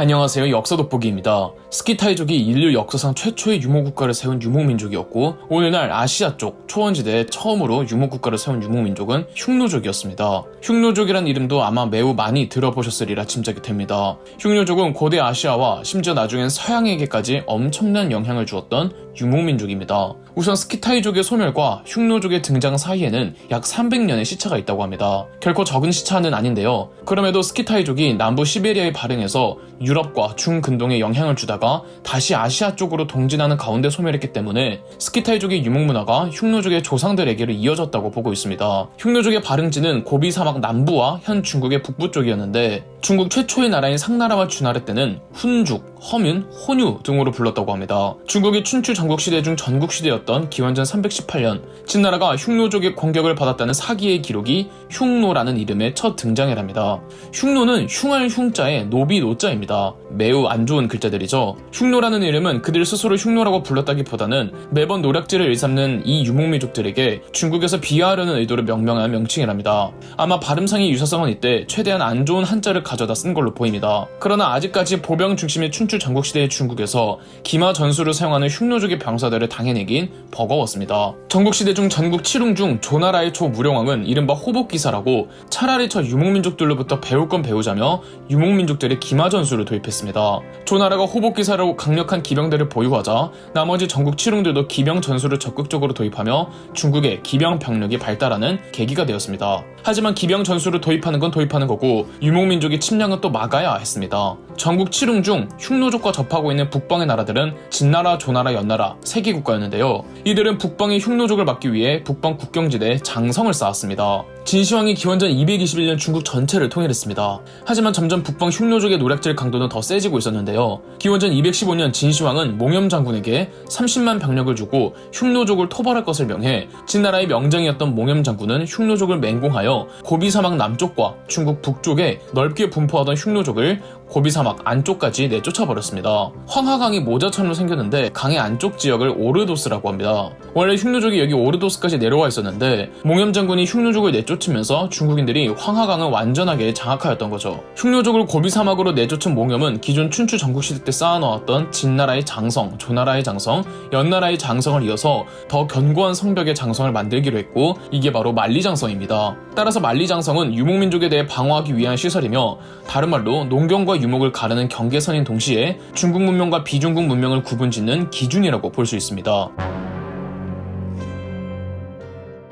안녕하세요. 역사 돋보기입니다. 스키타이족이 인류 역사상 최초의 유목국가를 세운 유목민족이었고 오늘날 아시아 쪽 초원지대에 처음으로 유목국가를 세운 유목민족은 흉노족이었습니다. 흉노족이란 이름도 아마 매우 많이 들어보셨으리라 짐작이 됩니다. 흉노족은 고대 아시아와 심지어 나중엔 서양에게까지 엄청난 영향을 주었던 유목민족입니다. 우선 스키타이족의 소멸과 흉노족의 등장 사이에는 약 300년의 시차가 있다고 합니다. 결코 적은 시차는 아닌데요. 그럼에도 스키타이족이 남부 시베리아에 발행해서 유럽과 중근동에 영향을 주다가 다시 아시아 쪽으로 동진하는 가운데 소멸했기 때문에 스키타이족의 유목문화가 흉노족의 조상들에게로 이어졌다고 보고 있습니다. 흉노족의 발흥지는 고비 사막 남부와 현 중국의 북부 쪽이었는데 중국 최초의 나라인 상나라와 주나라 때는 훈죽, 허민, 혼유 등으로 불렀다고 합니다. 중국의 춘추 전국 시대 중 전국 시대였던 기원전 318년 진나라가 흉노족의 공격을 받았다는 사기의 기록이 흉노라는 이름의 첫 등장이랍니다. 흉노는 흉할 흉자에 노비 노자입니다. 매우 안 좋은 글자들이죠. 흉노라는 이름은 그들 스스로 흉노라고 불렀다기보다는 매번 노략질을 일삼는 이 유목민족들에게 중국에서 비하하려는 의도로 명명한 명칭이랍니다. 아마 발음상의 유사성은 이때 최대한 안 좋은 한자를 가져다 쓴 걸로 보입니다. 그러나 아직까지 보병 중심의 춘추 전국시대의 중국에서 기마 전술을 사용하는 흉노족의 병사들을 당해내긴 버거웠습니다. 전국시대 중 전국 칠웅 중 조나라의 초무령왕은 이른바 호복기사라고 차라리 저 유목민족들로부터 배울 건 배우자며 유목민족들의 기마 전술을 도입했습니다. 조나라가 호복기사로 강력한 기병대를 보유하자 나머지 전국 칠웅들도 기병 전술을 적극적으로 도입하며 중국의 기병 병력이 발달하는 계기가 되었습니다. 하지만 기병 전술을 도입하는 건 도입하는 거고 유목민족의 침략은 또 막아야 했습니다. 전국 칠웅 중 흉노족과 접하고 있는 북방의 나라들은 진나라, 조나라, 연나라 세개 국가였는데요. 이들은 북방의 흉노족을 막기 위해 북방 국경지대에 장성을 쌓았습니다. 진시황이 기원전 221년 중국 전체를 통일했습니다. 하지만 점점 북방 흉노족의 노략질 강도는 더 세지고 있었는데요. 기원전 215년 진시황은 몽염 장군에게 30만 병력을 주고 흉노족을 토벌할 것을 명해 진나라의 명장이었던 몽염 장군은 흉노족을 맹공하여 고비 사막 남쪽과 중국 북쪽에 넓게 분포하던 흉노족을 고비 사막 안쪽까지 내쫓아 버렸습니다. 황하강이 모자처럼 생겼는데 강의 안쪽 지역을 오르도스라고 합니다. 원래 흉노족이 여기 오르도스까지 내려와 있었는데 몽염 장군이 흉노족을 내쫓으면서 중국인들이 황하강을 완전하게 장악하였던 거죠. 흉노족을 고비 사막으로 내쫓은 몽염은 기존 춘추 전국시대 때 쌓아놓았던 진나라의 장성, 조나라의 장성, 연나라의 장성을 이어서 더 견고한 성벽의 장성을 만들기로 했고 이게 바로 만리장성입니다. 따라서 만리장성은 유목민족에 대해 방어하기 위한 시설이며 다른 말로 농경과 유목을 가르는 경계선인 동시에 중국 문명과 비중국 문명을 구분짓는 기준이라고 볼 수 있습니다.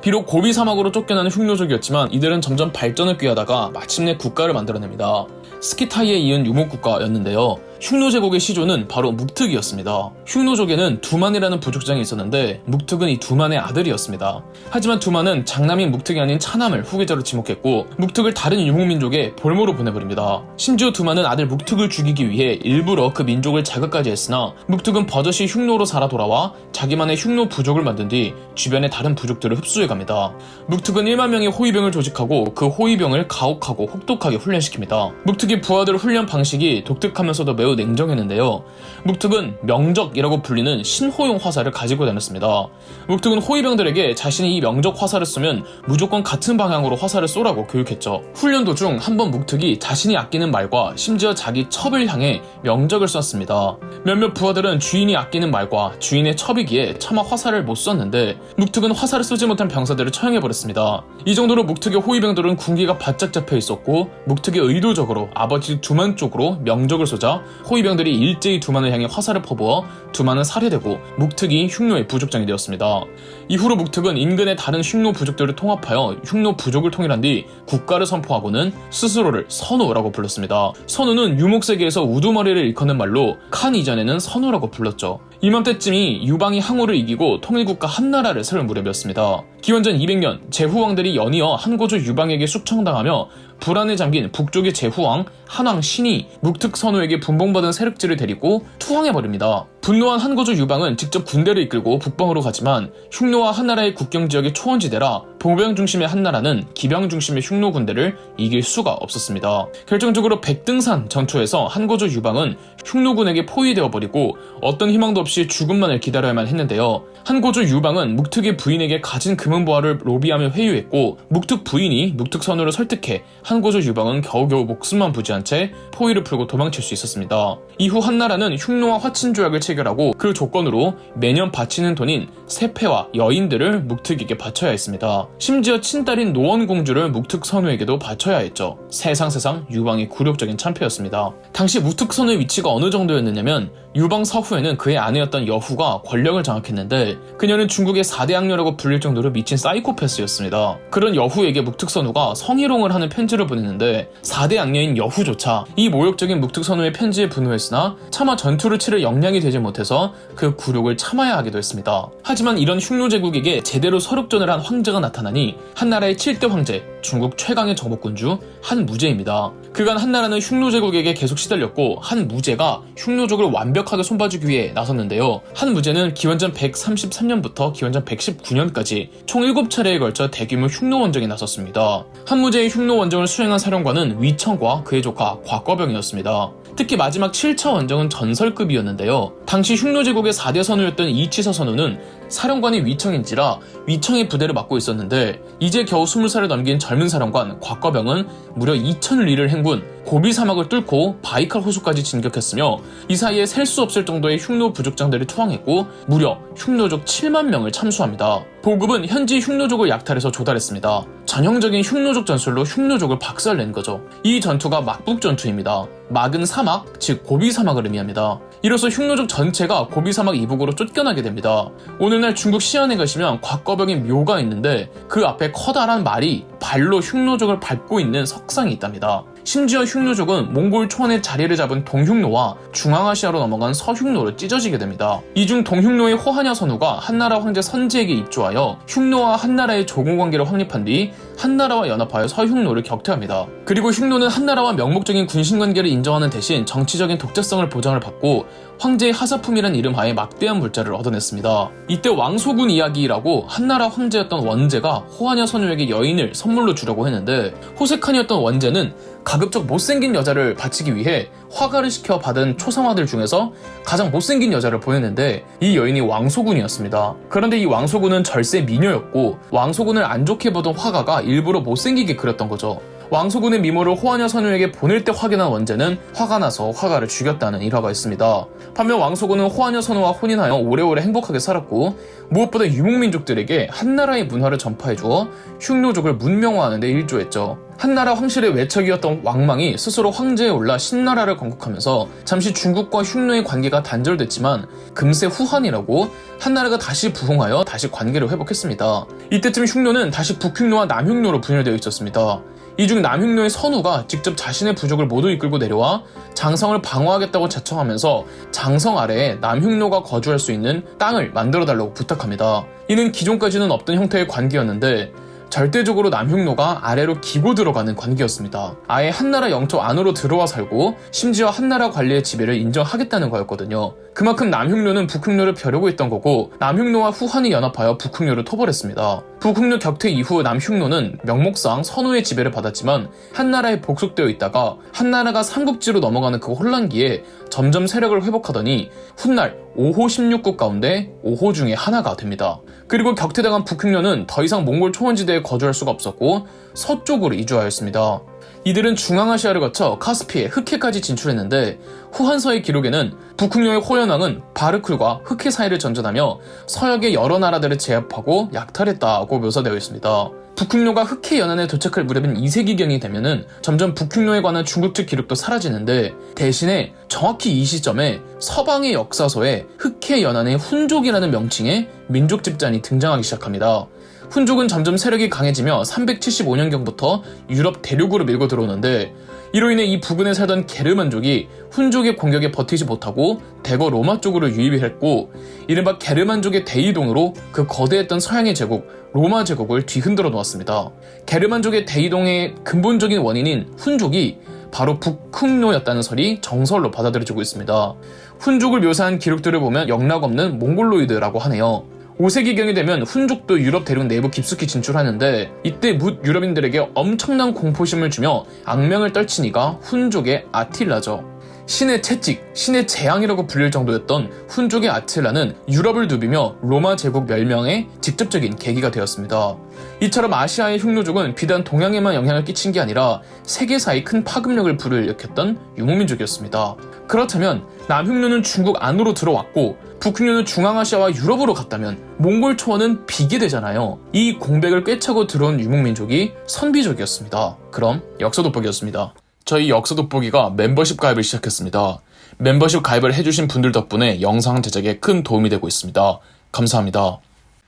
비록 고비 사막으로 쫓겨나는 흉노족이었지만 이들은 점점 발전을 꾀하다가 마침내 국가를 만들어냅니다. 스키타이에 이은 유목국가였는데요. 흉노 제국의 시조는 바로 묵특이었습니다. 흉노 족에는 두만이라는 부족장이 있었는데 묵특은 이 두만의 아들이었습니다. 하지만 두만은 장남인 묵특이 아닌 차남을 후계자로 지목했고 묵특을 다른 유목민족에 볼모로 보내버립니다. 심지어 두만은 아들 묵특을 죽이기 위해 일부러 그 민족을 자극까지 했으나 묵특은 버젓이 흉노로 살아 돌아와 자기만의 흉노 부족을 만든 뒤 주변의 다른 부족들을 흡수해갑니다. 묵특은 1만 명의 호위병을 조직하고 그 호위병을 가혹하고 혹독하게 훈련시킵니다. 묵특의 부하들 훈련 방식이 독특하면서도 매우 냉정했는데요. 묵특은 명적이라고 불리는 신호용 화살을 가지고 다녔습니다. 묵특은 호위병들에게 자신이 이 명적 화살을 쏘면 무조건 같은 방향으로 화살을 쏘라고 교육했죠. 훈련 도중 한 번 묵특이 자신이 아끼는 말과 심지어 자기 첩을 향해 명적을 쐈습니다. 몇몇 부하들은 주인이 아끼는 말과 주인의 첩이기에 차마 화살을 못 쐈는데 묵특은 화살을 쏘지 못한 병사들을 처형해버렸습니다. 이 정도로 묵특의 호위병들은 군기가 바짝 잡혀 있었고 묵특이 의도적으로 아버지 두만 쪽으로 명적을 쏘자 호위병들이 일제히 두만을 향해 화살을 퍼부어 두만은 살해되고 묵특이 흉노의 부족장이 되었습니다. 이후로 묵특은 인근의 다른 흉노 부족들을 통합하여 흉노 부족을 통일한 뒤 국가를 선포하고는 스스로를 선우라고 불렀습니다. 선우는 유목세계에서 우두머리를 일컫는 말로 칸 이전에는 선우라고 불렀죠. 이맘때쯤이 유방이 항우를 이기고 통일국가 한나라를 세울 무렵이었습니다. 기원전 200년 제후왕들이 연이어 한고조 유방에게 숙청당하며 불안에 잠긴 북쪽의 제후왕 한왕 신이 묵특 선우에게 분봉받은 세력지를 데리고 투항해버립니다. 분노한 한고조 유방은 직접 군대를 이끌고 북방으로 가지만 흉노와 한나라의 국경 지역이 초원지대라 보병 중심의 한나라는 기병 중심의 흉노 군대를 이길 수가 없었습니다. 결정적으로 백등산 전투에서 한고조 유방은 흉노군에게 포위되어 버리고 어떤 희망도 없이 죽음만을 기다려야만 했는데요. 한고조 유방은 묵특의 부인에게 가진 금은보화를 로비하며 회유했고 묵특 부인이 묵특 선우를 설득해 한고조 유방은 겨우겨우 목숨만 부지한 채 포위를 풀고 도망칠 수 있었습니다. 이후 한나라는 흉노와 화친 조약을 체 결하고 그 조건으로 매년 바치는 돈인 세패와 여인들을 묵특에게 바쳐야 했습니다. 심지어 친딸인 노원공주를 묵특 선우에게도 바쳐야 했죠. 세상 세상 유방의 굴욕적인 참패였습니다. 당시 묵특 선우의 위치가 어느 정도였느냐면 유방 서후에는 그의 아내였던 여후가 권력을 장악했는데 그녀는 중국의 4대 악녀라고 불릴 정도로 미친 사이코패스였습니다. 그런 여후에게 묵특 선우가 성희롱을 하는 편지를 보냈는데 4대 악녀인 여후조차 이 모욕적인 묵특 선우의 편지에 분노했으나 차마 전투를 치를 역량이 되지 못해서 그 굴욕을 참아야 하기도 했습니다. 하지만 이런 흉노 제국에게 제대로 서륙전을 한 황제가 나타나니 한나라의 7대 황제, 중국 최강의 정복군주 한무제입니다. 그간 한나라는 흉노 제국에게 계속 시달렸고 한무제가 흉노족을 완벽하게 손봐주기 위해 나섰는데요. 한무제는 기원전 133년부터 기원전 119년까지 총 7차례에 걸쳐 대규모 흉노 원정에 나섰습니다. 한무제의 흉노 원정을 수행한 사령관은 위청과 그의 조카 곽거병이었습니다. 특히 마지막 7차 원정은 전설급이었는데요. 당시 흉노제국의 4대 선우였던 이치서 선우는 사령관이 위청인지라 위청의 부대를 맡고 있었는데 이제 겨우 20살을 넘긴 젊은 사령관 곽거병은 무려 2,000리를 행군 고비 사막을 뚫고 바이칼 호수까지 진격했으며 이 사이에 셀 수 없을 정도의 흉노 부족장들을 투항했고 무려 흉노족 7만 명을 참수합니다. 보급은 현지 흉노족을 약탈해서 조달했습니다. 전형적인 흉노족 전술로 흉노족을 박살낸 거죠. 이 전투가 막북 전투입니다. 막은 사막, 즉 고비 사막을 의미합니다. 이로써 흉노족 전체가 고비 사막 이북으로 쫓겨나게 됩니다. 오늘 날 중국 시안에 가시면 곽거병의 묘가 있는데 그 앞에 커다란 말이 발로 흉노족을 밟고 있는 석상이 있답니다. 심지어 흉노족은 몽골 초원에 자리를 잡은 동흉노와 중앙아시아로 넘어간 서흉노로 찢어지게 됩니다. 이중 동흉노의 호하냐 선우가 한나라 황제 선제에게 입조하여 흉노와 한나라의 조공 관계를 확립한 뒤 한나라와 연합하여 서흉노를 격퇴합니다. 그리고 흉노는 한나라와 명목적인 군신 관계를 인정하는 대신 정치적인 독자성을 보장을 받고 황제의 하사품이란 이름 하에 막대한 물자를 얻어냈습니다. 이때 왕소군 이야기라고 한나라 황제였던 원제가 호하냐 선우에게 여인을 선물로 주려고 했는데 호색한이었던 원제는 가급적 못생긴 여자를 바치기 위해 화가를 시켜 받은 초상화들 중에서 가장 못생긴 여자를 보냈는데 이 여인이 왕소군이었습니다. 그런데 이 왕소군은 절세 미녀였고 왕소군을 안 좋게 보던 화가가 일부러 못생기게 그렸던 거죠. 왕소군의 미모를 호하냐 선우에게 보낼 때 확인한 원제는 화가 나서 화가를 죽였다는 일화가 있습니다. 반면 왕소군은 호하냐 선우와 혼인하여 오래오래 행복하게 살았고 무엇보다 유목민족들에게 한나라의 문화를 전파해주어 흉노족을 문명화하는 데 일조했죠. 한나라 황실의 외척이었던 왕망이 스스로 황제에 올라 신나라를 건국하면서 잠시 중국과 흉노의 관계가 단절됐지만 금세 후한이라고 한나라가 다시 부흥하여 다시 관계를 회복했습니다. 이때쯤 흉노는 다시 북흉노와 남흉노로 분열되어 있었습니다. 이 중 남흉노의 선우가 직접 자신의 부족을 모두 이끌고 내려와 장성을 방어하겠다고 자청하면서 장성 아래에 남흉노가 거주할 수 있는 땅을 만들어 달라고 부탁합니다. 이는 기존까지는 없던 형태의 관계였는데 절대적으로 남흉노가 아래로 기고 들어가는 관계였습니다. 아예 한나라 영토 안으로 들어와 살고 심지어 한나라 관리의 지배를 인정하겠다는 거였거든요. 그만큼 남흉노는 북흉노를 벼르고 있던 거고 남흉노와 후한이 연합하여 북흉노를 토벌했습니다. 북흉노 격퇴 이후 남흉노는 명목상 선우의 지배를 받았지만 한나라에 복속되어 있다가 한나라가 삼국지로 넘어가는 그 혼란기에 점점 세력을 회복하더니 훗날 5호 16국 가운데 5호 중에 하나가 됩니다. 그리고 격퇴당한 북흉노는 더 이상 몽골 초원지대에 거주할 수가 없었고 서쪽으로 이주하였습니다. 이들은 중앙아시아를 거쳐 카스피해 흑해까지 진출했는데 후한서의 기록에는 북흥룡의 호연왕은 바르쿨과 흑해 사이를 전전하며 서역의 여러 나라들을 제압하고 약탈했다고 묘사되어 있습니다. 북흥로가 흑해 연안에 도착할 무렵인 2세기경이 되면은 점점 북흥로에 관한 중국 측 기록도 사라지는데 대신에 정확히 이 시점에 서방의 역사서에 흑해 연안의 훈족이라는 명칭의 민족 집단이 등장하기 시작합니다. 훈족은 점점 세력이 강해지며 375년경부터 유럽 대륙으로 밀고 들어오는데 이로 인해 이 부근에 살던 게르만족이 훈족의 공격에 버티지 못하고 대거 로마 쪽으로 유입했고 이른바 게르만족의 대이동으로 그 거대했던 서양의 제국 로마 제국을 뒤흔들어 놓았습니다. 게르만족의 대이동의 근본적인 원인인 훈족이 바로 북흥노였다는 설이 정설로 받아들여지고 있습니다. 훈족을 묘사한 기록들을 보면 영락 없는 몽골로이드라고 하네요. 5세기경이 되면 훈족도 유럽 대륙 내부 깊숙이 진출하는데 이때 묻 유럽인들에게 엄청난 공포심을 주며 악명을 떨친 이가 훈족의 아틸라죠. 신의 채찍, 신의 재앙이라고 불릴 정도였던 훈족의 아틸라는 유럽을 누비며 로마 제국 멸명의 직접적인 계기가 되었습니다. 이처럼 아시아의 흉노족은 비단 동양에만 영향을 끼친 게 아니라 세계사의 큰 파급력을 불러일으켰던 유목민족이었습니다. 그렇다면 남흉노는 중국 안으로 들어왔고 북흉노는 중앙아시아와 유럽으로 갔다면 몽골 초원은 비게 되잖아요. 이 공백을 꿰차고 들어온 유목민족이 선비족이었습니다. 그럼 역사 돋보기였습니다. 저희 역사 돋보기가 멤버십 가입을 시작했습니다. 멤버십 가입을 해주신 분들 덕분에 영상 제작에 큰 도움이 되고 있습니다. 감사합니다.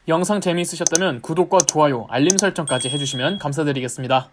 영상 재미있으셨다면 구독과 좋아요, 알림 설정까지 해주시면 감사드리겠습니다.